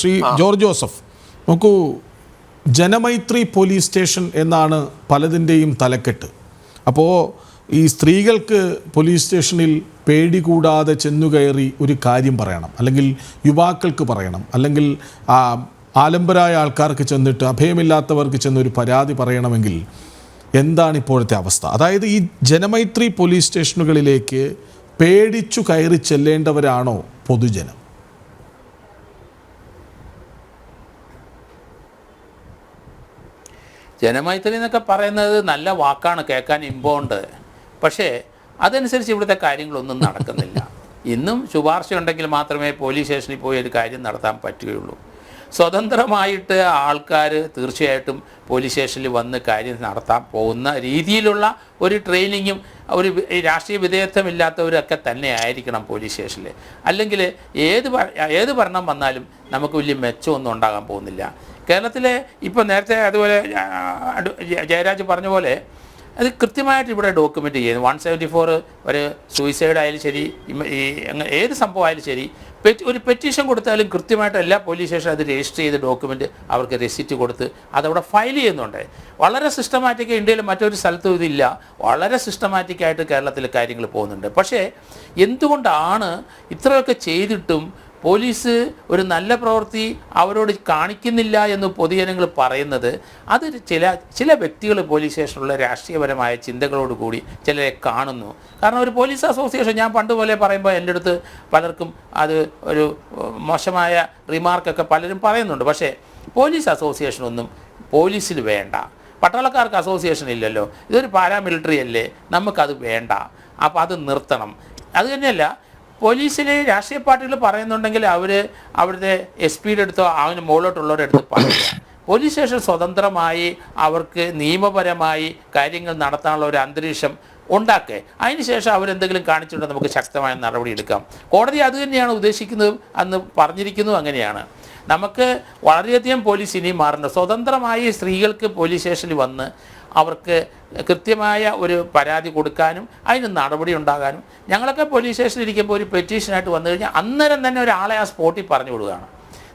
Shri George Joseph നോക്കൂ Janamaithri police station എന്നാണ് പലതിന്റെയും തലക്കെട്ട്. അപ്പോൾ ഈ സ്ത്രീകൾക്ക് പോലീസ് സ്റ്റേഷനിൽ പേടി കൂടാതെ ചെന്നുകയറി ഒരു കാര്യം പറയണം. അല്ലെങ്കിൽ യുവാക്കൾക്ക് പറയണം. അല്ലെങ്കിൽ ആലംബരായ ആൾക്കാർക്ക് ചെന്നിട്ട് അഭയമില്ലാത്തവർക്ക് ചെന്ന് ഒരു പരാതി പറയണമെങ്കിൽ എന്താണ് ഇപ്പോഴത്തെ അവസ്ഥ? അതായത് ഈ ജനമൈത്രി പോലീസ് സ്റ്റേഷനുകളിലേക്ക് പേടിച്ചു കയറി ചെല്ലേണ്ടവരാണോ പൊതുജനം? ജനമൈത്രി എന്നൊക്കെ പറയുന്നത് നല്ല വാക്കാണ് കേൾക്കാൻ ഇമ്പമുണ്ട്. പക്ഷേ അതനുസരിച്ച് ഇവിടുത്തെ കാര്യങ്ങളൊന്നും നടക്കുന്നില്ല. ഇന്നും ശുപാർശ ഉണ്ടെങ്കിൽ മാത്രമേ പോലീസ് സ്റ്റേഷനിൽ പോയി ഒരു കാര്യം നടത്താൻ പറ്റുകയുള്ളൂ. സ്വതന്ത്രമായിട്ട് ആൾക്കാർ തീർച്ചയായിട്ടും പോലീസ് സ്റ്റേഷനിൽ വന്ന് കാര്യം നടത്താൻ പോകുന്ന രീതിയിലുള്ള ഒരു ട്രെയിനിങ്ങും ഒരു രാഷ്ട്രീയ വിധേയത്വമില്ലാത്തവരൊക്കെ തന്നെ ആയിരിക്കണം പോലീസ് സ്റ്റേഷനിൽ. അല്ലെങ്കിൽ ഏത് ഏത് ഭരണം വന്നാലും നമുക്ക് വലിയ മെച്ചമൊന്നും ഉണ്ടാകാൻ പോകുന്നില്ല. കേരളത്തിലെ ഇപ്പോൾ നേരത്തെ അതുപോലെ ജയരാജ് പറഞ്ഞ പോലെ അത് കൃത്യമായിട്ട് ഇവിടെ ഡോക്യുമെന്റ് ചെയ്യുന്നു വൺ സെവന്റി ഫോർ ഒരു സൂയിസൈഡ് ആയാലും ശരി ഏത് സംഭവമായാലും ശരി പെറ്റ് ഒരു പെറ്റീഷൻ കൊടുത്താലും കൃത്യമായിട്ട് എല്ലാ പോലീസ് സ്റ്റേഷനും അത് രജിസ്റ്റർ ചെയ്ത് ഡോക്യുമെന്റ് അവർക്ക് രസീറ്റ് കൊടുത്ത് അതവിടെ ഫയൽ ചെയ്യുന്നുണ്ട്. വളരെ സിസ്റ്റമാറ്റിക് ഇന്ത്യയിൽ മറ്റൊരു സ്ഥലത്തും ഇതില്ല. വളരെ സിസ്റ്റമാറ്റിക്കായിട്ട് കേരളത്തിൽ കാര്യങ്ങൾ പോകുന്നുണ്ട്. പക്ഷേ എന്തുകൊണ്ടാണ് ഇത്രയൊക്കെ ചെയ്തിട്ടും പോലീസ് ഒരു നല്ല പ്രവൃത്തി അവരോട് കാണിക്കുന്നില്ല എന്ന് പൊതുജനങ്ങൾ പറയുന്നത് അത് ചില ചില വ്യക്തികൾ പോലീസ് സ്റ്റേഷനിലുള്ള രാഷ്ട്രീയപരമായ ചിന്തകളോട് കൂടി ചിലരെ കാണുന്നു. കാരണം ഒരു പോലീസ് അസോസിയേഷൻ ഞാൻ പണ്ട് പോലെ പറയുമ്പോൾ എന്റെ അടുത്ത് പലർക്കും അത് ഒരു മോശമായ റിമാർക്കൊക്കെ പലരും പറയുന്നുണ്ട്. പക്ഷേ പോലീസ് അസോസിയേഷൻ ഒന്നും പോലീസിൽ വേണ്ട. പട്ടാളക്കാർക്ക് അസോസിയേഷൻ ഇല്ലല്ലോ. ഇതൊരു പാരാമിലിറ്ററി അല്ലേ? നമുക്കത് വേണ്ട. അപ്പോൾ അത് നിർത്തണം. അത് പോലീസിലെ രാഷ്ട്രീയ പാർട്ടികൾ പറയുന്നുണ്ടെങ്കിൽ അവർ അവിടുത്തെ എസ് പിയുടെ അടുത്തോ അവന് മുകളിലോട്ടുള്ളവരുടെ അടുത്ത് പറയുക. പോലീസ് സ്റ്റേഷൻ സ്വതന്ത്രമായി അവർക്ക് നിയമപരമായി കാര്യങ്ങൾ നടത്താനുള്ള ഒരു അന്തരീക്ഷം ഉണ്ടാക്കുക അതിനുശേഷം അവരെന്തെങ്കിലും കാണിച്ചിട്ടുണ്ടെങ്കിൽ നമുക്ക് ശക്തമായ നടപടി എടുക്കാം. കോടതി അത് തന്നെയാണ് ഉദ്ദേശിക്കുന്നതും അന്ന് പറഞ്ഞിരിക്കുന്നതും അങ്ങനെയാണ്. നമുക്ക് വളരെയധികം പോലീസ് ഇനിയും മാറുന്നുണ്ട് സ്വതന്ത്രമായി സ്ത്രീകൾക്ക് പോലീസ് സ്റ്റേഷനിൽ വന്ന് അവർക്ക് കൃത്യമായ ഒരു പരാതി കൊടുക്കാനും അതിന് നടപടി ഉണ്ടാകാനും ഞങ്ങളൊക്കെ പോലീസ് സ്റ്റേഷനിൽ ഇരിക്കുമ്പോൾ ഒരു പെറ്റീഷനായിട്ട് വന്നു കഴിഞ്ഞാൽ അന്നേരം തന്നെ ഒരാളെ ആ സ്പോട്ടിൽ പറഞ്ഞു വിടുകയാണ്.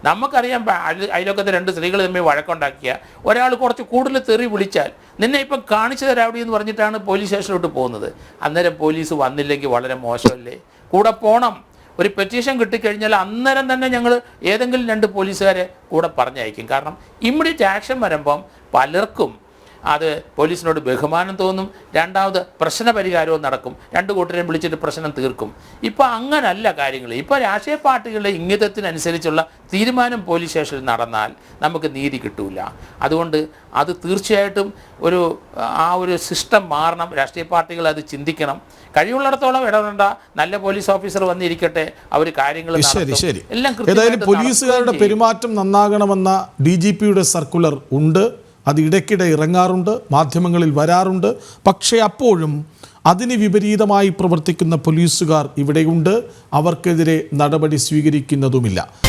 നമുക്കറിയാം അതിലൊക്കെ രണ്ട് സ്ത്രീകൾ തമ്മിൽ വഴക്കുണ്ടാക്കിയ ഒരാൾ കുറച്ച് കൂടുതൽ തെറി വിളിച്ചാൽ നിന്നെ ഇപ്പം കാണിച്ചു തരാം അവിടെ എന്ന് പറഞ്ഞിട്ടാണ് പോലീസ് സ്റ്റേഷനിലോട്ട് പോകുന്നത്. അന്നേരം പോലീസ് വന്നില്ലെങ്കിൽ വളരെ മോശമല്ലേ? കൂടെ പോണം. ഒരു പെറ്റീഷൻ കിട്ടിക്കഴിഞ്ഞാൽ അന്നേരം തന്നെ ഞങ്ങൾ ഏതെങ്കിലും രണ്ട് പോലീസുകാരെ കൂടെ പറഞ്ഞയക്കും. കാരണം ഇമ്മീഡിയറ്റ് ആക്ഷൻ വരുമ്പം പലർക്കും അത് പോലീസിനോട് ബഹുമാനം തോന്നും രണ്ടാമത് പ്രശ്ന പരിഹാരവും നടക്കും രണ്ട് കൂട്ടരെയും വിളിച്ചിട്ട് പ്രശ്നം തീർക്കും. ഇപ്പോൾ അങ്ങനല്ല കാര്യങ്ങൾ ഇപ്പോൾ രാഷ്ട്രീയ പാർട്ടികളുടെ ഇംഗിതത്തിനനുസരിച്ചുള്ള തീരുമാനം പോലീസ് സ്റ്റേഷനിൽ നടന്നാൽ നമുക്ക് നീതി കിട്ടൂല. അതുകൊണ്ട് അത് തീർച്ചയായിട്ടും ഒരു ആ ഒരു സിസ്റ്റം മാറണം. രാഷ്ട്രീയ പാർട്ടികൾ അത് ചിന്തിക്കണം. കഴിവുള്ളിടത്തോളം ഇടപെടേണ്ട. നല്ല പോലീസ് ഓഫീസർ വന്നിരിക്കട്ടെ അവർ കാര്യങ്ങൾ എല്ലാം ഏതായാലും പോലീസുകാരുടെ പെരുമാറ്റം നന്നാകണമെന്ന ഡി ജി പിയുടെ സർക്കുലർ ഉണ്ട്. അത് ഇടയ്ക്കിടെ ഇറങ്ങാറുണ്ട് മാധ്യമങ്ങളിൽ വരാറുണ്ട്. പക്ഷേ അപ്പോഴും അതിന് വിപരീതമായി പ്രവർത്തിക്കുന്ന പോലീസുകാർ ഇവിടെയുണ്ട്. അവർക്കെതിരെ നടപടി സ്വീകരിക്കുന്നതുമില്ല.